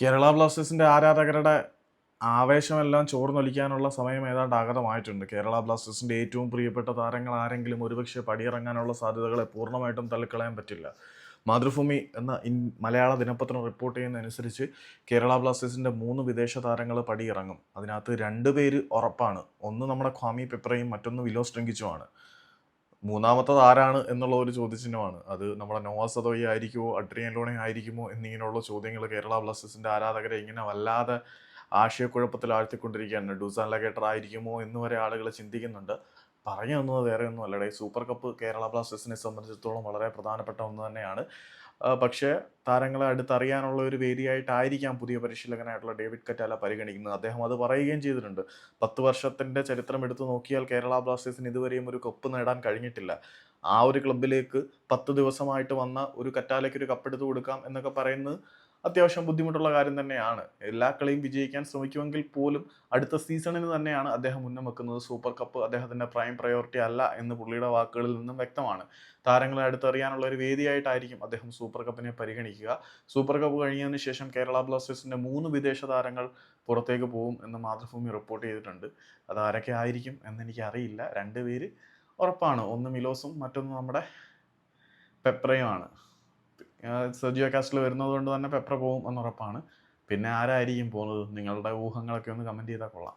കേരള ബ്ലാസ്റ്റേഴ്സിന്റെ ആരാധകരുടെ ആവേശമെല്ലാം ചോർന്നൊലിക്കാനുള്ള സമയം ഏതാണ്ട് ആഗതമായിട്ടുണ്ട്. കേരള ബ്ലാസ്റ്റേഴ്സിന്റെ ഏറ്റവും പ്രിയപ്പെട്ട താരങ്ങൾ ആരെങ്കിലും ഒരുപക്ഷെ പടിയിറങ്ങാനുള്ള സാധ്യതകളെ പൂർണമായിട്ടും തള്ളിക്കളയാൻ പറ്റില്ല. മാതൃഭൂമി എന്ന ഇൻ മലയാള ദിനപത്രം റിപ്പോർട്ട് ചെയ്യുന്നതനുസരിച്ച് കേരള ബ്ലാസ്റ്റേഴ്സിന്റെ മൂന്ന് വിദേശ താരങ്ങൾ പടിയിറങ്ങും. അതിനകത്ത് രണ്ട് പേര് ഉറപ്പാണ്. ഒന്ന് നമ്മുടെ ഖ്വാമി പെപ്രയും മറ്റൊന്ന് വിലോസ് ട്രിങ്കിച്ചുമാണ്. മൂന്നാമത്തത് ആരാണ് എന്നുള്ള ഒരു ചോദ്യചിഹ്നമാണ്. അത് നമ്മുടെ നോവാസ് സദോയി ആയിരിക്കുമോ അഡ്രിയൻ ലോണെ ആയിരിക്കുമോ എന്നിങ്ങനെയുള്ള ചോദ്യങ്ങൾ കേരള ബ്ലാസ്റ്റേഴ്സിന്റെ ആരാധകരെ ഇങ്ങനെ വല്ലാതെ ആശയക്കുഴപ്പത്തിൽ ആഴ്ത്തിക്കൊണ്ടിരിക്കുകയാണ് ഡൂസാൻ ലഗേറ്റർ ആയിരിക്കുമോ എന്ന് വരെ ആളുകൾ ചിന്തിക്കുന്നുണ്ട്. പറഞ്ഞു തന്നത് വേറെ ഒന്നും അല്ലടേ സൂപ്പർ കപ്പ് കേരള ബ്ലാസ്റ്റേഴ്സിനെ സംബന്ധിച്ചിടത്തോളം വളരെ പ്രധാനപ്പെട്ട ഒന്ന് തന്നെയാണ്. പക്ഷേ താരങ്ങളെ അടുത്തറിയാനുള്ള ഒരു വേദിയായിട്ടായിരിക്കാം പുതിയ പരിശീലകനായിട്ടുള്ള ഡേവിഡ് കറ്റാല പരിഗണിക്കുന്നത്. അദ്ദേഹം അത് പറയുകയും ചെയ്തിട്ടുണ്ട്. പത്ത് വർഷത്തിന്റെ ചരിത്രം എടുത്തു നോക്കിയാൽ കേരള ബ്ലാസ്റ്റേഴ്സിന് ഇതുവരെയും ഒരു കപ്പ് നേടാൻ കഴിഞ്ഞിട്ടില്ല. ആ ഒരു ക്ലബിലേക്ക് പത്ത് ദിവസമായിട്ട് വന്ന ഒരു കറ്റാലയ്ക്ക് ഒരു കപ്പെടുത്ത് കൊടുക്കാം എന്നൊക്കെ പറയുന്നത് അത്യാവശ്യം ബുദ്ധിമുട്ടുള്ള കാര്യം തന്നെയാണ്. എല്ലാ കളിയും വിജയിക്കാൻ ശ്രമിക്കുമെങ്കിൽ പോലും അടുത്ത സീസണിന് തന്നെയാണ് അദ്ദേഹം മുന്നം വെക്കുന്നത്. സൂപ്പർ കപ്പ് അദ്ദേഹത്തിന്റെ പ്രൈം പ്രയോറിറ്റി അല്ല എന്ന് പുള്ളിയുടെ വാക്കുകളിൽ നിന്നും വ്യക്തമാണ്. താരങ്ങളെ അടുത്തറിയാനുള്ള ഒരു വേദിയായിട്ടായിരിക്കും അദ്ദേഹം സൂപ്പർ കപ്പിനെ പരിഗണിക്കുക. സൂപ്പർ കപ്പ് കഴിഞ്ഞതിന് ശേഷം കേരള ബ്ലാസ്റ്റേഴ്സിന്റെ മൂന്ന് വിദേശ താരങ്ങൾ പുറത്തേക്ക് പോകും എന്ന് മാതൃഭൂമി റിപ്പോർട്ട് ചെയ്തിട്ടുണ്ട്. അത് ആരൊക്കെ ആയിരിക്കും എന്നെനിക്ക് അറിയില്ല രണ്ട് പേര് ഉറപ്പാണ്. ഒന്ന് മിലോസും മറ്റൊന്ന് നമ്മുടെ പെപ്രയുമാണ്. സെർജിയോ കാസ്റ്റിൽ വരുന്നത് കൊണ്ട് തന്നെ പെപ്ര പോകും എന്നുറപ്പാണ് പിന്നെ ആരായിരിക്കും പോകുന്നത്? നിങ്ങളുടെ ഊഹങ്ങളൊക്കെ ഒന്ന് കമന്റ് ചെയ്താൽ കൊള്ളാം.